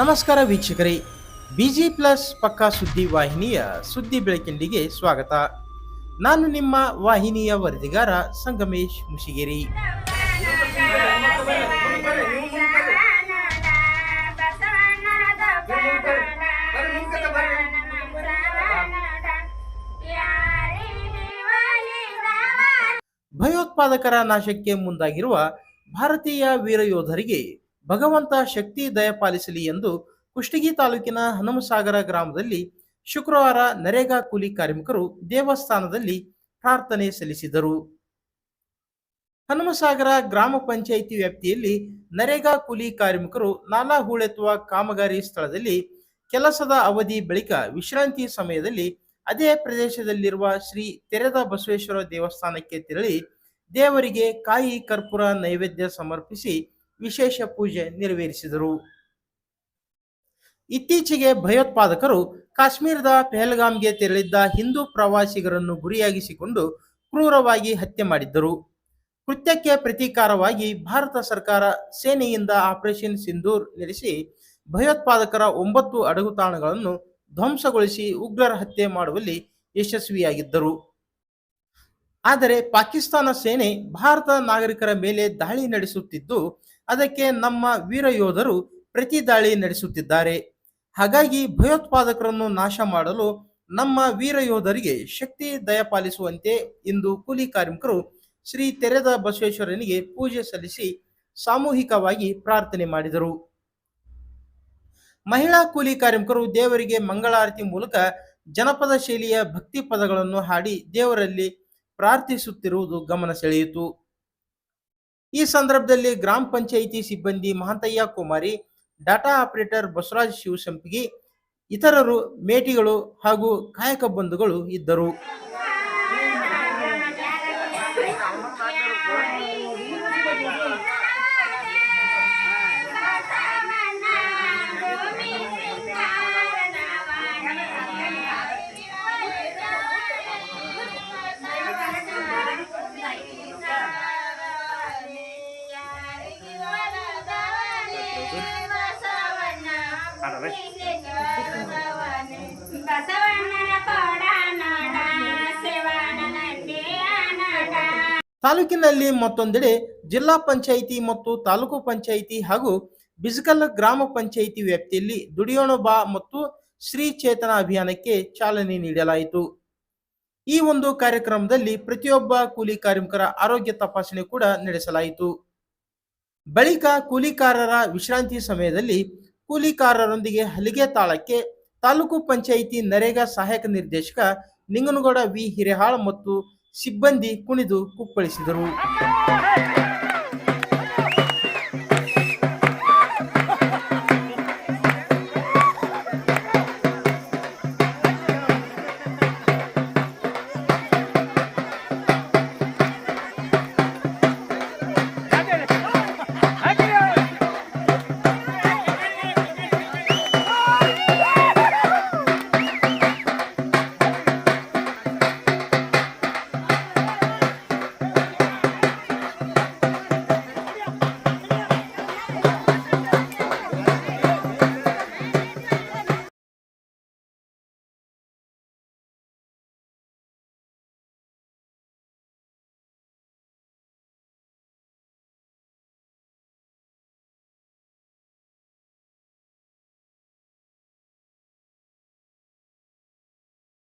ನಮಸ್ಕಾರ ವೀಕ್ಷಕರೇ. Busy plus ಪಕ್ಕಾ ಸುದ್ದಿ ವಾಹಿನಿಯ ಸುದ್ದಿ ಬೆಳಕಿಂಡಿಗೆ ಸ್ವಾಗತ. ನಾನು ನಿಮ್ಮ ವಾಹಿನಿಯ ವರದಿಗಾರ ಸಂಗಮೇಶ್ ಮುಷಿಗೇರಿ. ಭಯೋತ್ಪಾದಕರ ನಾಶಕ್ಕೆ ಮುಂದಾಗಿರುವ ಭಾರತೀಯ ವೀರ ಯೋಧರಿಗೆ ಭಗವಂತ ಶಕ್ತಿ ದಯಪಾಲಿಸಲಿ ಎಂದು ಕುಷ್ಟಗಿ ತಾಲೂಕಿನ ಹನುಮಸಾಗರ ಗ್ರಾಮದಲ್ಲಿ ಶುಕ್ರವಾರ ನರೇಗಾ ಕೂಲಿ ಕಾರ್ಮಿಕರು ದೇವಸ್ಥಾನದಲ್ಲಿ ಪ್ರಾರ್ಥನೆ ಸಲ್ಲಿಸಿದರು. ಹನುಮಸಾಗರ ಗ್ರಾಮ ಪಂಚಾಯಿತಿ ವ್ಯಾಪ್ತಿಯಲ್ಲಿ ನರೇಗಾ ಕೂಲಿ ಕಾರ್ಮಿಕರು ನಾಲಾ ಹೂಳೆತ್ತುವ ಕಾಮಗಾರಿ ಸ್ಥಳದಲ್ಲಿ ಕೆಲಸದ ಅವಧಿ ಬಳಿಕ ವಿಶ್ರಾಂತಿ ಸಮಯದಲ್ಲಿ ಅದೇ ಪ್ರದೇಶದಲ್ಲಿರುವ ಶ್ರೀ ತೆರೆದ ಬಸವೇಶ್ವರ ದೇವಸ್ಥಾನಕ್ಕೆ ತೆರಳಿ ದೇವರಿಗೆ ಕಾಯಿ ಕರ್ಪೂರ ನೈವೇದ್ಯ ಸಮರ್ಪಿಸಿ ವಿಶೇಷ ಪೂಜೆ ನೆರವೇರಿಸಿದರು. ಇತ್ತೀಚೆಗೆ ಭಯೋತ್ಪಾದಕರು ಕಾಶ್ಮೀರದ ಪೆಹಲ್ಗಾಮ್ಗೆ ತೆರಳಿದ್ದ ಹಿಂದೂ ಪ್ರವಾಸಿಗರನ್ನು ಗುರಿಯಾಗಿಸಿಕೊಂಡು ಕ್ರೂರವಾಗಿ ಹತ್ಯೆ ಮಾಡಿದ್ದರು. ಕೃತ್ಯಕ್ಕೆ ಪ್ರತೀಕಾರವಾಗಿ ಭಾರತ ಸರ್ಕಾರ ಸೇನೆಯಿಂದ ಆಪರೇಷನ್ ಸಿಂಧೂರ್ ನಡೆಸಿ ಭಯೋತ್ಪಾದಕರ ಒಂಬತ್ತು ಅಡಗುತಾಣಗಳನ್ನು ಧ್ವಂಸಗೊಳಿಸಿ ಉಗ್ರರ ಹತ್ಯೆ ಮಾಡುವಲ್ಲಿ ಯಶಸ್ವಿಯಾಗಿದ್ದರು. ಆದರೆ ಪಾಕಿಸ್ತಾನ ಸೇನೆ ಭಾರತ ನಾಗರಿಕರ ಮೇಲೆ ದಾಳಿ ನಡೆಸುತ್ತಿದ್ದು ಅದಕ್ಕೆ ನಮ್ಮ ವೀರ ಯೋಧರು ಪ್ರತಿ ದಾಳಿ ನಡೆಸುತ್ತಿದ್ದಾರೆ. ಹಾಗಾಗಿ ಭಯೋತ್ಪಾದಕರನ್ನು ನಾಶ ಮಾಡಲು ನಮ್ಮ ವೀರ ಯೋಧರಿಗೆ ಶಕ್ತಿ ದಯಪಾಲಿಸುವಂತೆ ಇಂದು ಕೂಲಿ ಕಾರ್ಮಿಕರು ಶ್ರೀ ತೆರೆದ ಬಸವೇಶ್ವರನಿಗೆ ಪೂಜೆ ಸಲ್ಲಿಸಿ ಸಾಮೂಹಿಕವಾಗಿ ಪ್ರಾರ್ಥನೆ ಮಾಡಿದರು. ಮಹಿಳಾ ಕೂಲಿ ಕಾರ್ಮಿಕರು ದೇವರಿಗೆ ಮಂಗಳಾರತಿ ಮೂಲಕ ಜನಪದ ಶೈಲಿಯ ಭಕ್ತಿ ಪದಗಳನ್ನು ಹಾಡಿ ದೇವರಲ್ಲಿ ಪ್ರಾರ್ಥಿಸುತ್ತಿರುವುದು ಗಮನ ಸೆಳೆಯಿತು. ಈ ಸಂದರ್ಭದಲ್ಲಿ ಗ್ರಾಮ ಪಂಚಾಯಿತಿ ಸಿಬ್ಬಂದಿ ಮಹಂತಯ್ಯ ಕುಮಾರಿ, ಡಾಟಾ ಆಪರೇಟರ್ ಬಸವರಾಜ್ ಶಿವಸಂಪಿಗಿ ಇತರರು ಮೇಟಿಗಳು ಹಾಗೂ ಕಾಯಕ ಬಂಧುಗಳು ಇದ್ದರು. ತಾಲೂಕಿನಲ್ಲಿ ಮತ್ತೊಂದೆಡೆ ಜಿಲ್ಲಾ ಪಂಚಾಯಿತಿ ಮತ್ತು ತಾಲೂಕು ಪಂಚಾಯಿತಿ ಹಾಗೂ ಬಿಜಕಲ್ ಗ್ರಾಮ ಪಂಚಾಯಿತಿ ವ್ಯಾಪ್ತಿಯಲ್ಲಿ ದುಡಿಯೋಣ ಬಾ ಮತ್ತು ಶ್ರೀ ಚೇತನ ಅಭಿಯಾನಕ್ಕೆ ಚಾಲನೆ ನೀಡಲಾಯಿತು. ಈ ಒಂದು ಕಾರ್ಯಕ್ರಮದಲ್ಲಿ ಪ್ರತಿಯೊಬ್ಬ ಕೂಲಿ ಕಾರ್ಮಿಕರ ಆರೋಗ್ಯ ತಪಾಸಣೆ ಕೂಡ ನಡೆಸಲಾಯಿತು. ಬಳಿಕ ಕೂಲಿಕಾರರ ವಿಶ್ರಾಂತಿ ಸಮಯದಲ್ಲಿ ಕೂಲಿಕಾರರೊಂದಿಗೆ ಹಲಿಗೆ ತಾಳಕ್ಕೆ ತಾಲೂಕು ಪಂಚಾಯಿತಿ ನರೇಗಾ ಸಹಾಯಕ ನಿರ್ದೇಶಕ ನಿಂಗನಗೌಡ ವಿ ಹಿರೇಹಾಳ್ ಮತ್ತು ಸಿಬ್ಬಂದಿ ಕುಣಿದು ಕುಪ್ಪಳಿಸಿದರು.